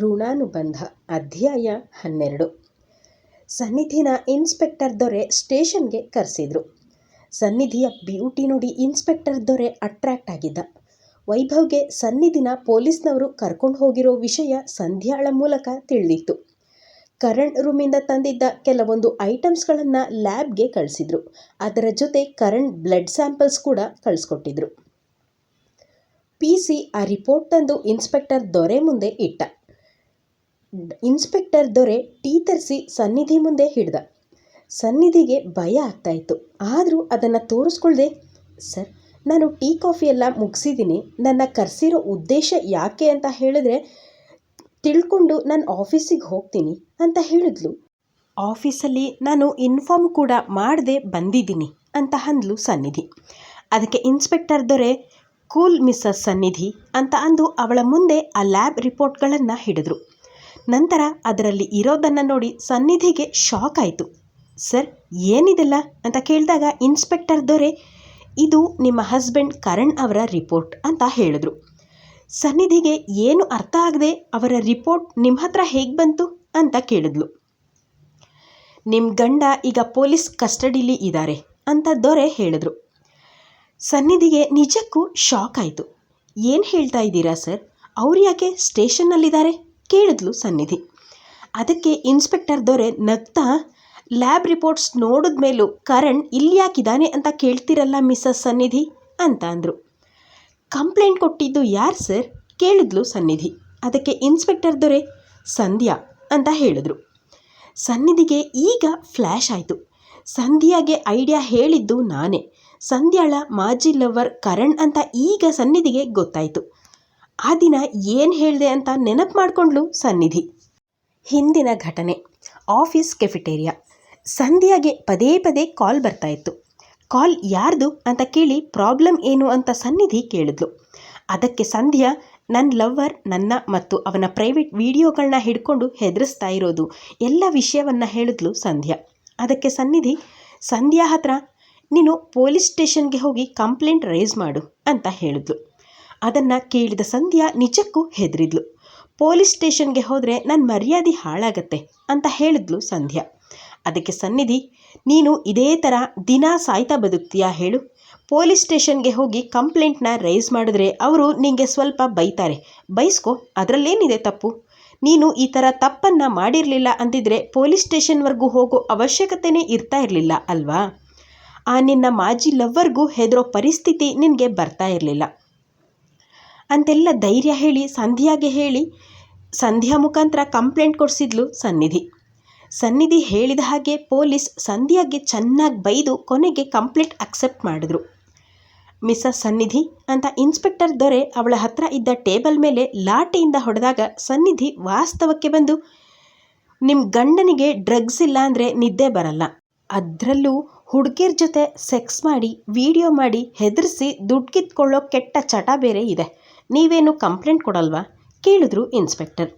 ಋಣಾನುಬಂಧ, ಅಧ್ಯಾಯ ಹನ್ನೆರಡು. ಸನ್ನಿಧಿನ ಇನ್ಸ್ಪೆಕ್ಟರ್ ದೊರೆ ಸ್ಟೇಷನ್ಗೆ ಕರೆಸಿದ್ರು. ಸನ್ನಿಧಿಯ ಬ್ಯೂಟಿ ನೋಡಿ ಇನ್ಸ್ಪೆಕ್ಟರ್ ದೊರೆ ಅಟ್ರಾಕ್ಟ್ ಆಗಿದ್ದ. ವೈಭವ್ಗೆ ಸನ್ನಿಧಿನ ಪೊಲೀಸ್ನವರು ಕರ್ಕೊಂಡು ಹೋಗಿರೋ ವಿಷಯ ಸಂಧ್ಯಾಳ ಮೂಲಕ ತಿಳಿದಿತ್ತು. ಕರಣ್ ರೂಮಿಂದ ತಂದಿದ್ದ ಕೆಲವೊಂದು ಐಟಮ್ಸ್ಗಳನ್ನು ಲ್ಯಾಬ್ಗೆ ಕಳಿಸಿದ್ರು. ಅದರ ಜೊತೆ ಕರಣ್ ಬ್ಲಡ್ ಸ್ಯಾಂಪಲ್ಸ್ ಕೂಡ ಕಳಿಸ್ಕೊಟ್ಟಿದ್ರು. ಪಿ ಸಿ ಆ ರಿಪೋರ್ಟ್ ತಂದು ಇನ್ಸ್ಪೆಕ್ಟರ್ ದೊರೆ ಮುಂದೆ ಇಟ್ಟ. ಇನ್ಸ್ಪೆಕ್ಟರ್ ದೊರೆ ಟೀ ತರಿಸಿ ಸನ್ನಿಧಿ ಮುಂದೆ ಹಿಡ್ದ. ಸನ್ನಿಧಿಗೆ ಭಯ ಆಗ್ತಾ ಇತ್ತು. ಆದರೂ ಅದನ್ನು ತೋರಿಸ್ಕೊಳ್ದೆ, ಸರ್, ನಾನು ಟೀ ಕಾಫಿ ಎಲ್ಲ ಮುಗಿಸಿದ್ದೀನಿ. ನನ್ನ ಕರೆಸಿರೋ ಉದ್ದೇಶ ಯಾಕೆ ಅಂತ ಹೇಳಿದ್ರೆ, ತಿಳ್ಕೊಂಡು ನಾನು ಆಫೀಸಿಗೆ ಹೋಗ್ತೀನಿ ಅಂತ ಹೇಳಿದ್ಲು. ಆಫೀಸಲ್ಲಿ ನಾನು ಇನ್ಫಾರ್ಮ್ ಕೂಡ ಮಾಡದೆ ಬಂದಿದ್ದೀನಿ ಅಂತ ಅಂದ್ಲು ಸನ್ನಿಧಿ. ಅದಕ್ಕೆ ಇನ್ಸ್ಪೆಕ್ಟರ್ ದೊರೆ, ಕೂಲ್ ಮಿಸ್ಸಸ್ ಸನ್ನಿಧಿ ಅಂತ ಅಂದು ಅವಳ ಮುಂದೆ ಆ ಲ್ಯಾಬ್ ರಿಪೋರ್ಟ್ಗಳನ್ನು ಹಿಡಿದ್ರು. ನಂತರ ಅದರಲ್ಲಿ ಇರೋದನ್ನು ನೋಡಿ ಸನ್ನಿಧಿಗೆ ಶಾಕ್ ಆಯಿತು. ಸರ್, ಏನಿದೆಲ್ಲ? ಅಂತ ಕೇಳಿದಾಗ ಇನ್ಸ್ಪೆಕ್ಟರ್ ದೊರೆ, ಇದು ನಿಮ್ಮ ಹಸ್ಬೆಂಡ್ ಕರಣ್ ಅವರ ರಿಪೋರ್ಟ್ ಅಂತ ಹೇಳಿದ್ರು. ಸನ್ನಿಧಿಗೆ ಏನು ಅರ್ಥ ಆಗದೆ ಅವರ ರಿಪೋರ್ಟ್ ನಿಮ್ಮ ಹತ್ರ ಹೇಗೆ ಬಂತು ಅಂತ ಕೇಳಿದ್ಲು. ನಿಮ್ಮ ಗಂಡ ಈಗ ಪೊಲೀಸ್ ಕಸ್ಟಡಿಲಿ ಇದ್ದಾರೆ ಅಂತ ದೊರೆ ಹೇಳಿದ್ರು. ಸನ್ನಿಧಿಗೆ ನಿಜಕ್ಕೂ ಶಾಕ್ ಆಯಿತು. ಏನು ಹೇಳ್ತಾ ಇದ್ದೀರಾ ಸರ್? ಅವ್ರು ಯಾಕೆ ಸ್ಟೇಷನ್ನಲ್ಲಿದ್ದಾರೆ? ಕೇಳಿದ್ಲು ಸನ್ನಿಧಿ. ಅದಕ್ಕೆ ಇನ್ಸ್ಪೆಕ್ಟರ್ ದೊರೆ ನಗ್ತಾ, ಲ್ಯಾಬ್ ರಿಪೋರ್ಟ್ಸ್ ನೋಡಿದ ಮೇಲೂ ಕರಣ್ ಇಲ್ಲಿ ಯಾಕಿದ್ದಾನೆ ಅಂತ ಕೇಳ್ತಿರಲ್ಲ ಮಿಸ್ಸಸ್ ಸನ್ನಿಧಿ? ಅಂತ ಅಂದರು. ಕಂಪ್ಲೇಂಟ್ ಕೊಟ್ಟಿದ್ದು ಯಾರು ಸರ್? ಕೇಳಿದ್ಲು ಸನ್ನಿಧಿ. ಅದಕ್ಕೆ ಇನ್ಸ್ಪೆಕ್ಟರ್ ದೊರೆ, ಸಂಧ್ಯಾ ಅಂತ ಹೇಳಿದ್ರು. ಸನ್ನಿಧಿಗೆ ಈಗ ಫ್ಲ್ಯಾಶ್ ಆಯಿತು. ಸಂಧ್ಯಾಗೆ ಐಡಿಯಾ ಹೇಳಿದ್ದು ನಾನೇ. ಸಂಧ್ಯಾಳ ಮಾಜಿ ಲವರ್ ಕರಣ್ ಅಂತ ಈಗ ಸನ್ನಿಧಿಗೆ ಗೊತ್ತಾಯಿತು. ಆ ದಿನ ಏನು ಹೇಳಿದೆ ಅಂತ ನೆನಪು ಮಾಡಿಕೊಂಡ್ಲು ಸನ್ನಿಧಿ. ಹಿಂದಿನ ಘಟನೆ. Office cafeteria. ಸಂಧ್ಯಾಗೆ ಪದೇ ಪದೇ ಕಾಲ್ ಬರ್ತಾ ಇತ್ತು. ಕಾಲ್ ಯಾರ್ದು ಅಂತ ಕೇಳಿ ಪ್ರಾಬ್ಲಮ್ ಏನು ಅಂತ ಸನ್ನಿಧಿ ಕೇಳಿದ್ಲು. ಅದಕ್ಕೆ ಸಂಧ್ಯಾ ನನ್ನ ಲವ್ವರ್, ನನ್ನ ಮತ್ತು ಅವನ ಪ್ರೈವೇಟ್ ವಿಡಿಯೋಗಳನ್ನ ಹಿಡ್ಕೊಂಡು ಹೆದರಿಸ್ತಾ ಇರೋದು ಎಲ್ಲ ವಿಷಯವನ್ನು ಹೇಳಿದ್ಲು ಸಂಧ್ಯಾ. ಅದಕ್ಕೆ ಸನ್ನಿಧಿ, ಸಂಧ್ಯಾ ಹತ್ರ ನೀನು ಪೊಲೀಸ್ ಸ್ಟೇಷನ್ಗೆ ಹೋಗಿ ಕಂಪ್ಲೇಂಟ್ ರೈಸ್ ಮಾಡು ಅಂತ ಹೇಳಿದ್ಲು. ಅದನ್ನು ಕೇಳಿದ ಸಂಧ್ಯಾ ನಿಜಕ್ಕೂ ಹೆದರಿದ್ಲು. ಪೊಲೀಸ್ ಸ್ಟೇಷನ್ಗೆ ಹೋದರೆ ನನ್ನ ಮರ್ಯಾದೆ ಹಾಳಾಗತ್ತೆ ಅಂತ ಹೇಳಿದ್ಲು ಸಂಧ್ಯಾ. ಅದಕ್ಕೆ ಸನ್ನಿಧಿ, ನೀನು ಇದೇ ಥರ ದಿನ ಸಾಯ್ತಾ ಬದುಕ್ತೀಯಾ ಹೇಳು. ಪೊಲೀಸ್ ಸ್ಟೇಷನ್ಗೆ ಹೋಗಿ ಕಂಪ್ಲೇಂಟ್ನ ರೈಸ್ ಮಾಡಿದ್ರೆ ಅವರು ನಿಮಗೆ ಸ್ವಲ್ಪ ಬೈತಾರೆ. ಬೈಸ್ಕೊ, ಅದರಲ್ಲೇನಿದೆ ತಪ್ಪು? ನೀನು ಈ ಥರ ತಪ್ಪನ್ನು ಮಾಡಿರಲಿಲ್ಲ ಅಂದಿದ್ರೆ ಪೊಲೀಸ್ ಸ್ಟೇಷನ್ವರೆಗೂ ಹೋಗೋ ಅವಶ್ಯಕತೆಯೇ ಇರ್ತಾ ಇರಲಿಲ್ಲ, ಅಲ್ವಾ? ಆ ನಿನ್ನ ಮಾಜಿ ಲವ್ವರ್ಗೂ ಹೆದರೋ ಪರಿಸ್ಥಿತಿ ನಿನಗೆ ಬರ್ತಾ ಇರಲಿಲ್ಲ. ಅಂತೆಲ್ಲ ಧೈರ್ಯ ಹೇಳಿ, ಸಂಧ್ಯಾಗೆ ಹೇಳಿ, ಸಂಧ್ಯಾ ಮುಖಾಂತರ ಕಂಪ್ಲೇಂಟ್ ಕೊಡಿಸಿದ್ಲು ಸನ್ನಿಧಿ. ಸನ್ನಿಧಿ ಹೇಳಿದ ಹಾಗೆ ಪೊಲೀಸ್ ಸಂಧ್ಯಾಗೆ ಚೆನ್ನಾಗಿ ಬೈದು ಕೊನೆಗೆ ಕಂಪ್ಲೇಂಟ್ ಅಕ್ಸೆಪ್ಟ್ ಮಾಡಿದ್ರು. ಮಿಸ್ಸಸ್ ಸನ್ನಿಧಿ, ಅಂತ ಇನ್ಸ್ಪೆಕ್ಟರ್ ದೊರೆ ಅವಳ ಹತ್ರ ಇದ್ದ ಟೇಬಲ್ ಮೇಲೆ ಲಾಠಿಯಿಂದ ಹೊಡೆದಾಗ ಸನ್ನಿಧಿ ವಾಸ್ತವಕ್ಕೆ ಬಂದು ನಿಮ್ಮ ಗಂಡನಿಗೆ ಡ್ರಗ್ಸ್ ಇಲ್ಲ ಅಂದರೆ ನಿದ್ದೆ ಬರಲ್ಲ. ಅದರಲ್ಲೂ ಹುಡುಗಿರ ಜೊತೆ ಸೆಕ್ಸ್ ಮಾಡಿ, ವಿಡಿಯೋ ಮಾಡಿ ಹೆದರಿಸಿ ದುಡ್ಡು ಕಿತ್ಕೊಳ್ಳೋ ಕೆಟ್ಟ ಚಟ ಬೇರೆ ಇದೆ. ನೀವೇನು ಕಂಪ್ಲೇಂಟ್ ಕೊಡಲ್ವಾ? ಕೇಳಿದ್ರು ಇನ್ಸ್ಪೆಕ್ಟರ್.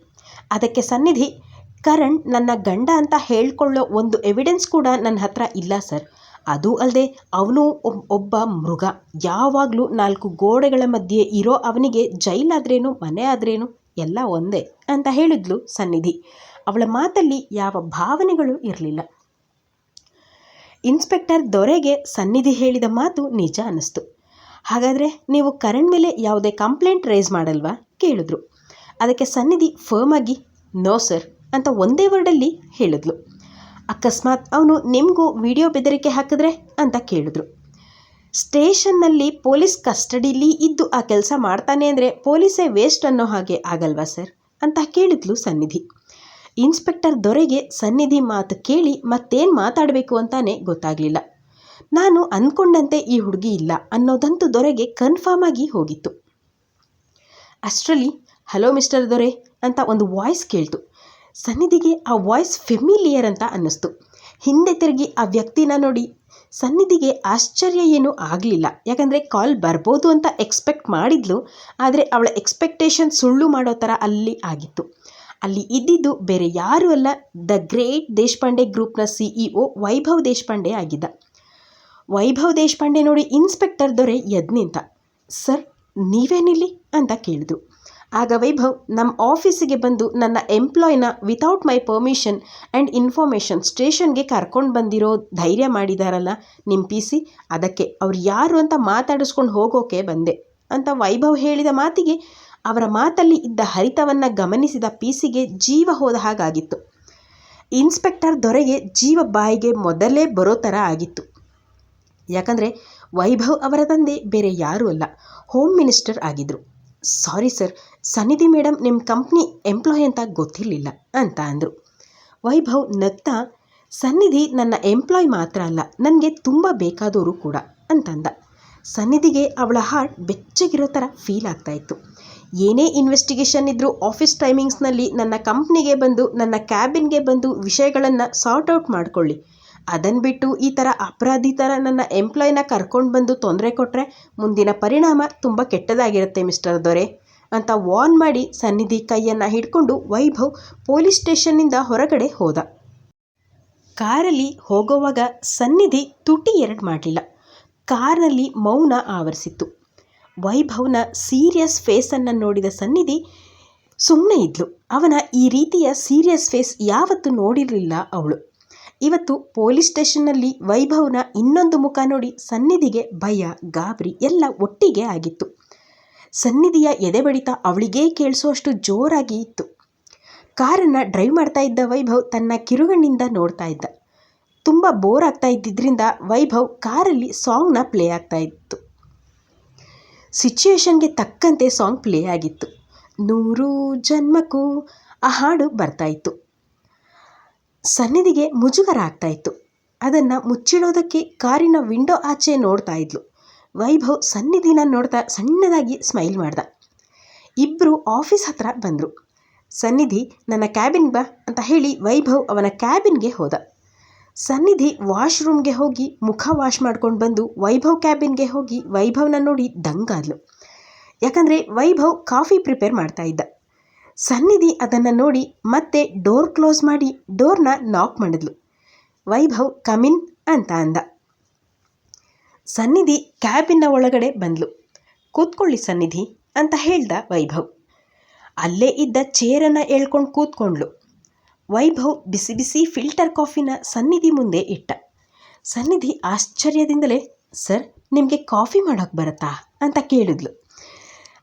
ಅದಕ್ಕೆ ಸನ್ನಿಧಿ, ಕರಣ್ ನನ್ನ ಗಂಡ ಅಂತ ಹೇಳ್ಕೊಳ್ಳೋ ಒಂದು ಎವಿಡೆನ್ಸ್ ಕೂಡ ನನ್ನ ಹತ್ರ ಇಲ್ಲ ಸರ್. ಅದು ಅಲ್ಲದೆ ಅವನು ಒಬ್ಬ ಮೃಗ. ಯಾವಾಗಲೂ ನಾಲ್ಕು ಗೋಡೆಗಳ ಮಧ್ಯೆ ಇರೋ ಅವನಿಗೆ ಜೈಲಾದ್ರೇನು ಮನೆ ಆದ್ರೇನು ಎಲ್ಲ ಒಂದೇ ಅಂತ ಹೇಳಿದ್ಲು ಸನ್ನಿಧಿ. ಅವಳ ಮಾತಲ್ಲಿ ಯಾವ ಭಾವನೆಗಳು ಇರಲಿಲ್ಲ. ಇನ್ಸ್ಪೆಕ್ಟರ್ ದೊರೆಗೆ ಸನ್ನಿಧಿ ಹೇಳಿದ ಮಾತು ನಿಜ ಅನ್ನಿಸ್ತು. ಹಾಗಾದರೆ ನೀವು ಕರೆಂಟ್ ಮೇಲೆ ಯಾವುದೇ ಕಂಪ್ಲೇಂಟ್ ರೈಸ್ ಮಾಡಲ್ವಾ? ಕೇಳಿದ್ರು. ಅದಕ್ಕೆ ಸನ್ನಿಧಿ ಫರ್ಮ್ ಆಗಿ ನೋ ಸರ್ ಅಂತ ಒಂದೇ ವರ್ಡಲ್ಲಿ ಹೇಳಿದ್ಲು. ಅಕಸ್ಮಾತ್ ಅವನು, ನಿಮಗೂ ವಿಡಿಯೋ ಬೆದರಿಕೆ ಹಾಕಿದ್ರೆ? ಅಂತ ಕೇಳಿದ್ರು. ಸ್ಟೇಷನ್ನಲ್ಲಿ ಪೊಲೀಸ್ ಕಸ್ಟಡಿಲಿ ಇದ್ದು ಆ ಕೆಲಸ ಮಾಡ್ತಾನೆ ಅಂದರೆ ಪೊಲೀಸೇ ವೇಸ್ಟ್ ಅನ್ನೋ ಹಾಗೆ ಆಗಲ್ವಾ ಸರ್ ಅಂತ ಕೇಳಿದ್ಲು ಸನ್ನಿಧಿ. ಇನ್ಸ್ಪೆಕ್ಟರ್ ದೊರೆಗೆ ಸನ್ನಿಧಿ ಮಾತು ಕೇಳಿ ಮತ್ತೇನು ಮಾತಾಡಬೇಕು ಅಂತಾನೆ ಗೊತ್ತಾಗಲಿಲ್ಲ. ನಾನು ಅಂದ್ಕೊಂಡಂತೆ ಈ ಹುಡುಗಿ ಇಲ್ಲ ಅನ್ನೋದಂತೂ ದೊರೆಗೆ ಕನ್ಫರ್ಮ್ ಆಗಿ ಹೋಗಿತ್ತು. ಅಷ್ಟರಲ್ಲಿ, ಹಲೋ ಮಿಸ್ಟರ್ ದೊರೆ ಅಂತ ಒಂದು ವಾಯ್ಸ್ ಕೇಳ್ತು. ಸನ್ನಿಧಿಗೆ ಆ ವಾಯ್ಸ್ ಫೆಮಿಲಿಯರ್ ಅಂತ ಅನ್ನಿಸ್ತು. ಹಿಂದೆ ತಿರುಗಿ ಆ ವ್ಯಕ್ತಿನ ನೋಡಿ. ಸನ್ನಿಧಿಗೆ ಆಶ್ಚರ್ಯ ಏನೂ ಆಗಲಿಲ್ಲ. ಯಾಕಂದರೆ ಕಾಲ್ ಬರ್ಬೋದು ಅಂತ ಎಕ್ಸ್ಪೆಕ್ಟ್ ಮಾಡಿದ್ಲು, ಆದರೆ ಅವಳ ಎಕ್ಸ್ಪೆಕ್ಟೇಷನ್ ಸುಳ್ಳು ಮಾಡೋ ಥರ ಅಲ್ಲಿ ಆಗಿತ್ತು. ಅಲ್ಲಿ ಇದ್ದಿದ್ದು ಬೇರೆ ಯಾರೂ ಅಲ್ಲ ದ ಗ್ರೇಟ್ ದೇಶಪಾಂಡೆ ಗ್ರೂಪ್ನ ಸಿಇಒ ಒ ವೈಭವ್ ದೇಶಪಾಂಡೆ ಆಗಿದ್ದ. ವೈಭವ್ ದೇಶಪಾಂಡೆ ನೋಡಿ ಇನ್ಸ್ಪೆಕ್ಟರ್ ದೊರೆ ಎದ್ದು ಸರ್, ನೀವೇನಿಲ್ಲಿ? ಅಂತ ಕೇಳಿದ್ರು. ಆಗ ವೈಭವ್ ನಮ್ಮ ಆಫೀಸಿಗೆ ಬಂದು ನನ್ನ ಎಂಪ್ಲಾಯ್ನ without my permission and information ಸ್ಟೇಷನ್ಗೆ ಕರ್ಕೊಂಡು ಬಂದಿರೋ ಧೈರ್ಯ ಮಾಡಿದಾರಲ್ಲ ನಿಮ್ಮ ಪಿ ಸಿ? ಅದಕ್ಕೆ ಅವ್ರು ಯಾರು ಅಂತ ಮಾತಾಡಿಸ್ಕೊಂಡು ಹೋಗೋಕೆ ಬಂದೆ. ಅಂತ ವೈಭವ್ ಹೇಳಿದ ಮಾತಿಗೆ ಅವರ ಮಾತಲ್ಲಿ ಇದ್ದ ಹರಿತವನ್ನು ಗಮನಿಸಿದ ಪಿ ಸಿಗೆ ಜೀವ ಹೋದ ಹಾಗಾಗಿತ್ತು. ಇನ್ಸ್ಪೆಕ್ಟರ್ ದೊರೆಗೆ ಜೀವ ಬಾಯಿಗೆ ಮೊದಲೇ ಬರೋ ಥರ ಆಗಿತ್ತು. ಯಾಕಂದರೆ ವೈಭವ್ ಅವರ ತಂದೆ ಬೇರೆ ಯಾರೂ ಅಲ್ಲ. ಹೋಮ್ ಮಿನಿಸ್ಟರ್ ಆಗಿದ್ದರು ಸಾರಿ ಸರ್ ಸನ್ನಿಧಿ ಮೇಡಮ್ ನಿಮ್ಮ ಕಂಪ್ನಿ ಎಂಪ್ಲಾಯ್ ಅಂತ ಗೊತ್ತಿರಲಿಲ್ಲ ಅಂತ ಅಂದರು. ವೈಭವ್, ನಗ್ತಾ, ಸನ್ನಿಧಿ ನನ್ನ ಎಂಪ್ಲಾಯ್ ಮಾತ್ರ ಅಲ್ಲ, ನನಗೆ ತುಂಬ ಬೇಕಾದವರು ಕೂಡ ಅಂತಂದ. ಸನ್ನಿಧಿಗೆ ಅವಳ ಹಾರ್ಟ್ ಬೆಚ್ಚಗಿರೋ ಥರ ಫೀಲ್ ಆಗ್ತಾಯಿತ್ತು ಏನೇ ಇನ್ವೆಸ್ಟಿಗೇಷನ್ ಇದ್ದರೂ ಆಫೀಸ್ ಟೈಮಿಂಗ್ಸ್ನಲ್ಲಿ ನನ್ನ ಕಂಪ್ನಿಗೆ ಬಂದು, ನನ್ನ ಕ್ಯಾಬಿನ್ಗೆ ಬಂದು ವಿಷಯಗಳನ್ನು ಸಾರ್ಟ್ ಔಟ್ ಮಾಡಿಕೊಳ್ಳಿ. ಅದನ್ನು ಬಿಟ್ಟು ಈ ಥರ ಅಪರಾಧಿ ಥರ ನನ್ನ ಎಂಪ್ಲಾಯ್ನ ಕರ್ಕೊಂಡು ಬಂದು ತೊಂದರೆ ಕೊಟ್ಟರೆ ಮುಂದಿನ ಪರಿಣಾಮ ತುಂಬ ಕೆಟ್ಟದಾಗಿರುತ್ತೆ ಮಿಸ್ಟರ್ ದೊರೆ ಅಂತ ವಾರ್ನ್ ಮಾಡಿ ಸನ್ನಿಧಿ ಕೈಯನ್ನು ಹಿಡ್ಕೊಂಡು ವೈಭವ್ ಪೊಲೀಸ್ ಸ್ಟೇಷನ್ನಿಂದ ಹೊರಗಡೆ ಹೋದ. ಕಾರಲ್ಲಿ ಹೋಗೋವಾಗ ಸನ್ನಿಧಿ ತುಟಿ ಎರಡು ಮಾಡಲಿಲ್ಲ. ಕಾರ್ನಲ್ಲಿ ಮೌನ ಆವರಿಸಿತ್ತು. ವೈಭವ್ನ ಸೀರಿಯಸ್ ಫೇಸನ್ನು ನೋಡಿದ ಸನ್ನಿಧಿ ಸುಮ್ಮನೆ ಇದ್ಲು. ಅವನ ಈ ರೀತಿಯ ಸೀರಿಯಸ್ ಫೇಸ್ ಯಾವತ್ತೂ ನೋಡಿರಲಿಲ್ಲ ಅವಳು. ಇವತ್ತು ಪೊಲೀಸ್ ಸ್ಟೇಷನ್ನಲ್ಲಿ ವೈಭವ್ನ ಇನ್ನೊಂದು ಮುಖ ನೋಡಿ ಸನ್ನಿಧಿಗೆ ಭಯ, ಗಾಬರಿ ಎಲ್ಲ ಒಟ್ಟಿಗೆ ಆಗಿತ್ತು. ಸನ್ನಿಧಿಯ ಎದೆ ಬಡಿತ ಅವಳಿಗೇ ಕೇಳಿಸುವಷ್ಟು ಜೋರಾಗಿ ಇತ್ತು. ಕಾರನ್ನು ಡ್ರೈವ್ ಮಾಡ್ತಾ ಇದ್ದ ವೈಭವ್ ತನ್ನ ಕಿರುಗಣ್ಣಿಂದ ನೋಡ್ತಾ ಇದ್ದ. ತುಂಬ ಬೋರ್ ಆಗ್ತಾ ಇದ್ದಿದ್ದರಿಂದ ವೈಭವ್ ಕಾರಲ್ಲಿ ಸಾಂಗ್ನ ಪ್ಲೇ ಆಗ್ತಾ ಇತ್ತು. ಸಿಚುಯೇಷನ್ಗೆ ತಕ್ಕಂತೆ ಸಾಂಗ್ ಪ್ಲೇ ಆಗಿತ್ತು. ನೂರು ಜನ್ಮಕ್ಕೂ ಆ ಹಾಡು ಬರ್ತಾ ಇತ್ತು. ಸನ್ನಿಧಿಗೆ ಮುಜುಗರ ಆಗ್ತಾ ಇತ್ತು ಅದನ್ನು ಮುಚ್ಚಿಡೋದಕ್ಕೆ ಕಾರಿನ ವಿಂಡೋ ಆಚೆ ನೋಡ್ತಾ ಇದ್ಲು. ವೈಭವ್ ಸನ್ನಿಧಿನ ನೋಡ್ತಾ ಸಣ್ಣದಾಗಿ ಸ್ಮೈಲ್ ಮಾಡ್ದ. ಇಬ್ಬರು ಆಫೀಸ್ ಹತ್ರ ಬಂದರು. ಸನ್ನಿಧಿ, ನನ್ನ ಕ್ಯಾಬಿನ್ ಬಾ ಅಂತ ಹೇಳಿ ವೈಭವ್ ಅವನ ಕ್ಯಾಬಿನ್ಗೆ ಹೋದ. ಸನ್ನಿಧಿ ವಾಶ್ರೂಮ್ಗೆ ಹೋಗಿ ಮುಖ ವಾಶ್ ಮಾಡ್ಕೊಂಡು ಬಂದು ವೈಭವ್ ಕ್ಯಾಬಿನ್ಗೆ ಹೋಗಿ ವೈಭವ್ನ ನೋಡಿ ದಂಗಾದ್ಲು. ಯಾಕಂದರೆ ವೈಭವ್ ಕಾಫಿ ಪ್ರಿಪೇರ್ ಮಾಡ್ತಾ ಇದ್ದ. ಸನ್ನಿಧಿ ಅದನ್ನು ನೋಡಿ ಮತ್ತೆ ಡೋರ್ ಕ್ಲೋಸ್ ಮಾಡಿ ಡೋರ್ನ ನಾಕ್ ಮಾಡಿದ್ಲು. ವೈಭವ್ ಕಮಿನ್ ಅಂತ ಅಂದ. ಸನ್ನಿಧಿ ಕ್ಯಾಬಿನ ಒಳಗಡೆ ಬಂದ್ಲು. ಕೂತ್ಕೊಳ್ಳಿ ಸನ್ನಿಧಿ ಅಂತ ಹೇಳ್ದ ವೈಭವ್. ಅಲ್ಲೇ ಇದ್ದ ಚೇರನ್ನು ಎಳ್ಕೊಂಡು ಕೂತ್ಕೊಂಡ್ಲು ವೈಭವ್ ಬಿಸಿ ಬಿಸಿ ಫಿಲ್ಟರ್ ಕಾಫಿನ ಸನ್ನಿಧಿ ಮುಂದೆ ಇಟ್ಟ. ಸನ್ನಿಧಿ ಆಶ್ಚರ್ಯದಿಂದಲೇ, ಸರ್, ನಿಮಗೆ ಕಾಫಿ ಮಾಡೋಕ್ಕೆ ಬರುತ್ತಾ? ಅಂತ ಕೇಳಿದ್ಲು.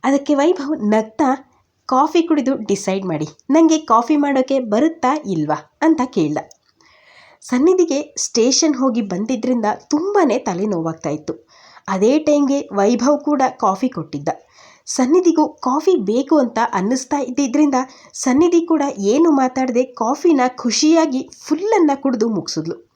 ಅದಕ್ಕೆ ವೈಭವ್ ನಗ್ತಾ ಕಾಫಿ ಕುಡಿದು ಡಿಸೈಡ್ ಮಾಡಿ ನನಗೆ ಕಾಫಿ ಮಾಡೋಕ್ಕೆ ಬರುತ್ತಾ ಇಲ್ವಾ? ಅಂತ ಕೇಳ್ದ. ಸನ್ನಿಧಿಗೆ ಸ್ಟೇಷನ್ ಹೋಗಿ ಬಂದಿದ್ದರಿಂದ ತುಂಬಾ ತಲೆನೋವಾಗ್ತಾ ಇತ್ತು. ಅದೇ ಟೈಮ್ಗೆ ವೈಭವ್ ಕೂಡ ಕಾಫಿ ಕೊಟ್ಟಿದ್ದ. ಸನ್ನಿಧಿಗೂ ಕಾಫಿ ಬೇಕು ಅಂತ ಅನ್ನಿಸ್ತಾ ಇದ್ದಿದ್ದರಿಂದ ಸನ್ನಿಧಿ ಕೂಡ ಏನು ಮಾತಾಡದೆ ಕಾಫಿನ ಖುಷಿಯಾಗಿ ಫುಲ್ಲನ್ನು ಕುಡಿದು ಮುಗಿಸಿದ್ಲು.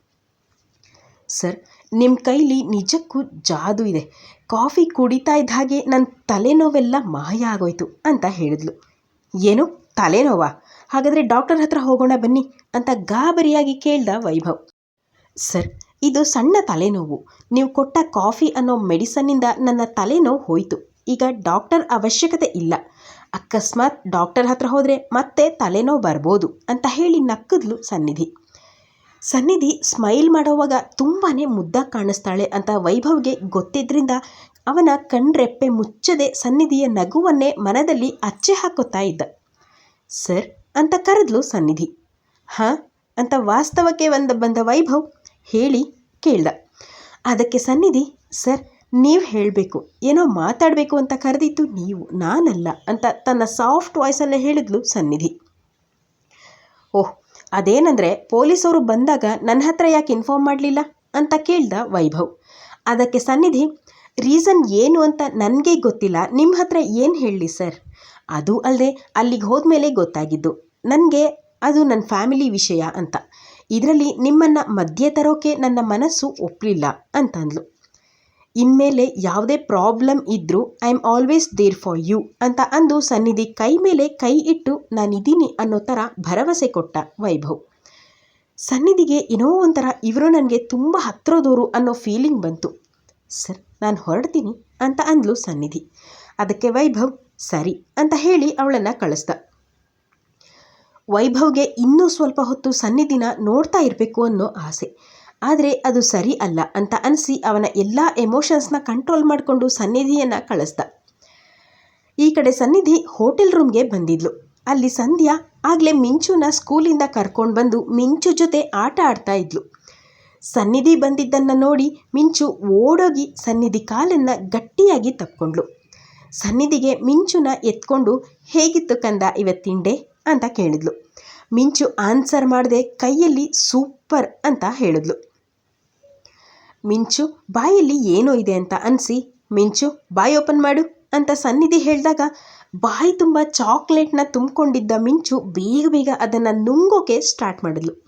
ಸರ್ ನಿಮ್ಮ ಕೈಲಿ ನಿಜಕ್ಕೂ ಜಾದು ಇದೆ. ಕಾಫಿ ಕುಡಿತಾ ಇದ್ದ ಹಾಗೆ ನನ್ನ ತಲೆನೋವೆಲ್ಲ ಮಾಯ ಆಗೋಯ್ತು ಅಂತ ಹೇಳಿದ್ಲು. ಏನು? ತಲೆನೋವಾ? ಹಾಗಾದರೆ ಡಾಕ್ಟರ್ ಹತ್ರ ಹೋಗೋಣ ಬನ್ನಿ ಅಂತ ಗಾಬರಿಯಾಗಿ ಕೇಳ್ದ ವೈಭವ್. ಸರ್, ಇದು ಸಣ್ಣ ತಲೆನೋವು. ನೀವು ಕೊಟ್ಟ ಕಾಫಿ ಅನ್ನೋ ಮೆಡಿಸನ್ನಿಂದ ನನ್ನ ತಲೆನೋವು ಹೋಯಿತು. ಈಗ ಡಾಕ್ಟರ್ ಅವಶ್ಯಕತೆ ಇಲ್ಲ. ಅಕಸ್ಮಾತ್ ಡಾಕ್ಟರ್ ಹತ್ರ ಹೋದರೆ ಮತ್ತೆ ತಲೆನೋವು ಬರ್ಬೋದು ಅಂತ ಹೇಳಿ ನಕ್ಕದ್ಲು ಸನ್ನಿಧಿ. ಸನ್ನಿಧಿ ಸ್ಮೈಲ್ ಮಾಡೋವಾಗ ತುಂಬಾ ಮುದ್ದಾಗಿ ಕಾಣಿಸ್ತಾಳೆ ಅಂತ ವೈಭವ್ಗೆ ಗೊತ್ತಿದ್ದರಿಂದ ಅವನ ಕಣ್ರೆಪ್ಪೆ ಮುಚ್ಚದೆ ಸನ್ನಿಧಿಯ ನಗುವನ್ನೇ ಮನದಲ್ಲಿ ಅಚ್ಚೆ ಹಾಕುತ್ತಾ ಇದ್ದ. ಸರ್, ಅಂತ ಕರೆದ್ಲು ಸನ್ನಿಧಿ. ಹಾಂ, ಅಂತ ವಾಸ್ತವಕ್ಕೆ ಒಂದು ಬಂದ ವೈಭವ್ ಹೇಳಿ ಕೇಳ್ದ. ಅದಕ್ಕೆ ಸನ್ನಿಧಿ, ಸರ್, ನೀವು ಹೇಳಬೇಕು, ಏನೋ ಮಾತಾಡಬೇಕು ಅಂತ ಕರೆದಿತ್ತು ನೀವು, ನಾನಲ್ಲ, ಅಂತ ತನ್ನ ಸಾಫ್ಟ್ ವಾಯ್ಸನ್ನು ಹೇಳಿದ್ಲು ಸನ್ನಿಧಿ. ಓಹ್ ಅದೇನಂದರೆ ಪೊಲೀಸವರು ಬಂದಾಗ ನನ್ನ ಹತ್ರ ಯಾಕೆ ಇನ್ಫಾರ್ಮ್ ಮಾಡಲಿಲ್ಲ ಅಂತ ಕೇಳ್ದ ವೈಭವ್. ಅದಕ್ಕೆ ಸನ್ನಿಧಿ ರೀಸನ್ ಏನು ಅಂತ ನನಗೆ ಗೊತ್ತಿಲ್ಲ ನಿಮ್ಮ ಹತ್ರ ಏನು ಹೇಳಲಿ ಸರ್? ಅದು ಅಲ್ಲದೆ ಅಲ್ಲಿಗೆ ಹೋದ್ಮೇಲೆ ಗೊತ್ತಾಗಿದ್ದು. ನನಗೆ ಅದು ನನ್ನ ಫ್ಯಾಮಿಲಿ ವಿಷಯ ಅಂತ. ಇದರಲ್ಲಿ ನಿಮ್ಮನ್ನು ಮಧ್ಯೆ ತರೋಕೆ ನನ್ನ ಮನಸ್ಸು ಒಪ್ಪಲಿಲ್ಲ ಅಂತಂದ್ಲು. ಇನ್ಮೇಲೆ ಯಾವುದೇ ಪ್ರಾಬ್ಲಮ್ ಇದ್ದರೂ I am always there for you ಅಂತ ಅಂದು ಸನ್ನಿಧಿ ಕೈ ಮೇಲೆ ಕೈ ಇಟ್ಟು ನಾನಿದ್ದೀನಿ ಅನ್ನೋ ಥರ ಭರವಸೆ ಕೊಟ್ಟ ವೈಭವ್. ಸನ್ನಿಧಿಗೆ ಏನೋ ಒಂಥರ ಇವರು ನನಗೆ ತುಂಬ ಹತ್ರದವರು ಅನ್ನೋ ಫೀಲಿಂಗ್ ಬಂತು. ಸರ್, ನಾನು ಹೊರಡ್ತೀನಿ ಅಂತ ಅಂದ್ಲು ಸನ್ನಿಧಿ. ಅದಕ್ಕೆ ವೈಭವ್, ಸರಿ ಅಂತ ಹೇಳಿ ಅವಳನ್ನು ಕಳಿಸ್ದ. ವೈಭವ್ಗೆ ಇನ್ನೂ ಸ್ವಲ್ಪ ಹೊತ್ತು ಸನ್ನಿಧಿನ ನೋಡ್ತಾ ಇರಬೇಕು ಅನ್ನೋ ಆಸೆ. ಆದರೆ ಅದು ಸರಿ ಅಲ್ಲ ಅಂತ ಅನಿಸಿ ಅವನ ಎಲ್ಲ ಎಮೋಷನ್ಸ್ನ ಕಂಟ್ರೋಲ್ ಮಾಡಿಕೊಂಡು ಸನ್ನಿಧಿಯನ್ನು ಕಳಿಸ್ದ. ಈ ಕಡೆ ಸನ್ನಿಧಿ ಹೋಟೆಲ್ ರೂಮ್ಗೆ ಬಂದಿದ್ಲು. ಅಲ್ಲಿ ಸಂಧ್ಯಾ ಆಗಲೇ ಮಿಂಚುನ ಸ್ಕೂಲಿಂದ ಕರ್ಕೊಂಡು ಬಂದು ಮಿಂಚು ಜೊತೆ ಆಟ ಆಡ್ತಾ ಇದ್ಲು. ಸನ್ನಿಧಿ ಬಂದಿದ್ದನ್ನು ನೋಡಿ ಮಿಂಚು ಓಡೋಗಿ ಸನ್ನಿಧಿ ಕಾಲನ್ನು ಗಟ್ಟಿಯಾಗಿ ತಪ್ಕೊಂಡ್ಳು ಸನ್ನಿಧಿಗೆ ಮಿಂಚುನ ಎತ್ಕೊಂಡು, ಹೇಗಿತ್ತು ಕಂದ ಇವತ್ತಿಂಡೆ ಅಂತ ಕೇಳಿದ್ಲು. ಮಿಂಚು ಆನ್ಸರ್ ಮಾಡದೆ ಕೈಯಲ್ಲಿ ಸೂಪರ್ ಅಂತ ಹೇಳಿದ್ಲು. ಮಿಂಚು, ಬಾಯಲ್ಲಿ ಏನೋ ಇದೆ ಅಂತ ಅನಿಸಿ, ಮಿಂಚು, ಬಾಯಿ ಓಪನ್ ಮಾಡು ಅಂತ ಸನ್ನಿಧಿ ಹೇಳಿದಾಗ, ಬಾಯಿ ತುಂಬ ಚಾಕ್ಲೇಟ್ನ ತುಂಬಿಕೊಂಡಿದ್ದ ಮಿಂಚು ಬೇಗ ಬೇಗ ಅದನ್ನು ನುಂಗೋಕೆ ಸ್ಟಾರ್ಟ್ ಮಾಡಿದ್ಲು.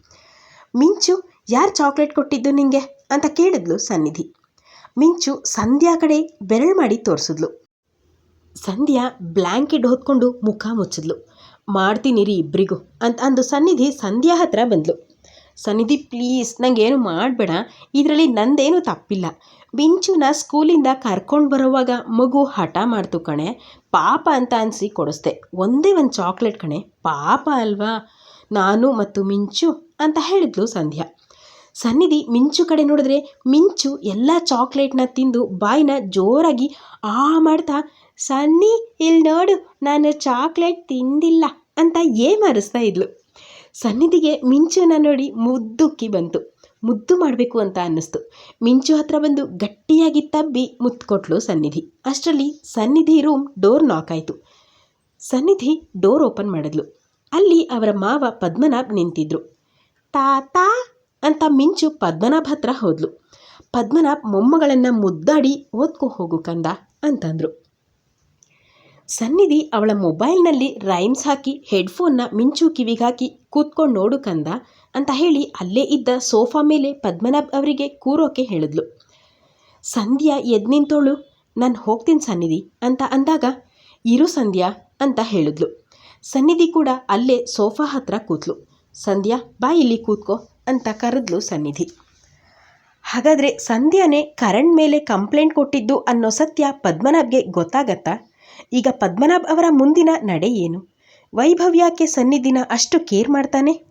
ಮಿಂಚು, ಯಾರು ಚಾಕ್ಲೇಟ್ ಕೊಟ್ಟಿದ್ದು ನಿಂಗೆ? ಅಂತ ಕೇಳಿದ್ಲು ಸನ್ನಿಧಿ. ಮಿಂಚು ಸಂಧ್ಯಾ ಕಡೆ ಬೆರಳು ಮಾಡಿ ತೋರಿಸಿದ್ಲು. ಸಂಧ್ಯಾ ಬ್ಲ್ಯಾಂಕೆಟ್ ಹೊತ್ಕೊಂಡು ಮುಖ ಮುಚ್ಚಿದ್ಲು. ಮಾಡ್ತೀನಿ ರೀ ಇಬ್ಬರಿಗೂ ಅಂತ ಅಂದು ಸನ್ನಿಧಿ ಸಂಧ್ಯಾ ಹತ್ರ ಬಂದ್ಲು. ಸನ್ನಿಧಿ ಪ್ಲೀಸ್ ನನಗೇನು ಮಾಡಬೇಡ. ಇದರಲ್ಲಿ ನಂದೇನು ತಪ್ಪಿಲ್ಲ. ಮಿಂಚುನ ಸ್ಕೂಲಿಂದ ಕರ್ಕೊಂಡು ಬರೋವಾಗ ಮಗು ಹಠ ಮಾಡ್ತು ಕಣೆ. ಪಾಪ ಅಂತ ಅನಿಸಿ ಕೊಡಿಸ್ದೆ. ಒಂದೇ ಒಂದು ಚಾಕ್ಲೇಟ್ ಕಣೆ. ಪಾಪ ಅಲ್ವಾ? ನಾನು ಮತ್ತು ಮಿಂಚು ಅಂತ ಹೇಳಿದ್ಲು ಸಂಧ್ಯಾ. ಸನ್ನಿಧಿ, ಮಿಂಚು ಕಡೆ ನೋಡಿದ್ರೆ ಮಿಂಚು ಎಲ್ಲ ಚಾಕ್ಲೇಟ್ನ ತಿಂದು ಬಾಯಿನ ಜೋರಾಗಿ ಆ ಮಾಡ್ತಾ, ಸನ್ನಿ ಇಲ್ಲಿ ನೋಡು ನಾನು ಚಾಕ್ಲೇಟ್ ತಿಂದಿಲ್ಲ ಅಂತ ಏಮಾರಿಸ್ತಾ ಇದ್ಲು. ಸನ್ನಿಧಿಗೆ ಮಿಂಚುನ ನೋಡಿ ಮುದ್ದುಕ್ಕಿ ಬಂತು. ಮುದ್ದು ಮಾಡಬೇಕು ಅಂತ ಅನ್ನಿಸ್ತು. ಮಿಂಚು ಹತ್ರ ಬಂದು ಗಟ್ಟಿಯಾಗಿ ತಬ್ಬಿ ಕೊಟ್ಲು ಸನ್ನಿಧಿ. ಅಷ್ಟರಲ್ಲಿ ಸನ್ನಿಧಿ ರೂಮ್ ಡೋರ್ ನಾಕ್ ಆಯಿತು. ಸನ್ನಿಧಿ ಡೋರ್ ಓಪನ್ ಮಾಡಿದ್ಲು. ಅಲ್ಲಿ ಅವರ ಮಾವ ಪದ್ಮನಾಭ್ ನಿಂತಿದ್ರು. ತಾತ ಅಂತ ಮಿಂಚು ಪದ್ಮನಾಭ್ ಹತ್ರ ಹೋದ್ಲು. ಪದ್ಮನಾಭ್ ಮೊಮ್ಮಗಳನ್ನು ಮುದ್ದಾಡಿ ಓದ್ಕೊ ಹೋಗು ಕಂದ ಅಂತಂದರು. ಸನ್ನಿಧಿ ಅವಳ ಮೊಬೈಲ್ನಲ್ಲಿ ರೈಮ್ಸ್ ಹಾಕಿ ಹೆಡ್ಫೋನ್ನ ಮಿಂಚು ಕಿವಿಗೆ ಹಾಕಿ ಕೂತ್ಕೊಂಡು ನೋಡು ಕಂದ ಅಂತ ಹೇಳಿ ಅಲ್ಲೇ ಇದ್ದ ಸೋಫಾ ಮೇಲೆ ಪದ್ಮನಾಭ್ ಅವರಿಗೆ ಕೂರೋಕೆ ಹೇಳಿದ್ಲು. ಸಂಧ್ಯಾ, ಎದ್ ನಿಂತೋಳು ನಾನು ಹೋಗ್ತೀನಿ ಸನ್ನಿಧಿ ಅಂತ ಅಂದಾಗ, ಇರು ಸಂಧ್ಯಾ ಅಂತ ಹೇಳಿದ್ಲು. ಸನ್ನಿಧಿ ಕೂಡ ಅಲ್ಲೇ ಸೋಫಾ ಹತ್ರ ಕೂತ್ಲು. ಸಂಧ್ಯಾ, ಬಾ ಇಲ್ಲಿ ಕೂತ್ಕೋ ಅಂತ ಕರೆದ್ಲು ಸನ್ನಿಧಿ. ಹಾಗಾದರೆ ಸಂಧ್ಯಾನೇ ಕರಣ್ ಮೇಲೆ ಕಂಪ್ಲೇಂಟ್ ಕೊಟ್ಟಿದ್ದು ಅನ್ನೋ ಸತ್ಯ ಪದ್ಮನಾಭ್ಗೆ ಗೊತ್ತಾಗತ್ತಾ? ಈಗ ಪದ್ಮನಾಭ್ ಅವರ ಮುಂದಿನ ನಡೆ ಏನು? ವೈಭವ್ಯಾಕೆ ಸನ್ನಿಧಿನ ಅಷ್ಟು ಕೇರ್ ಮಾಡ್ತಾನೆ?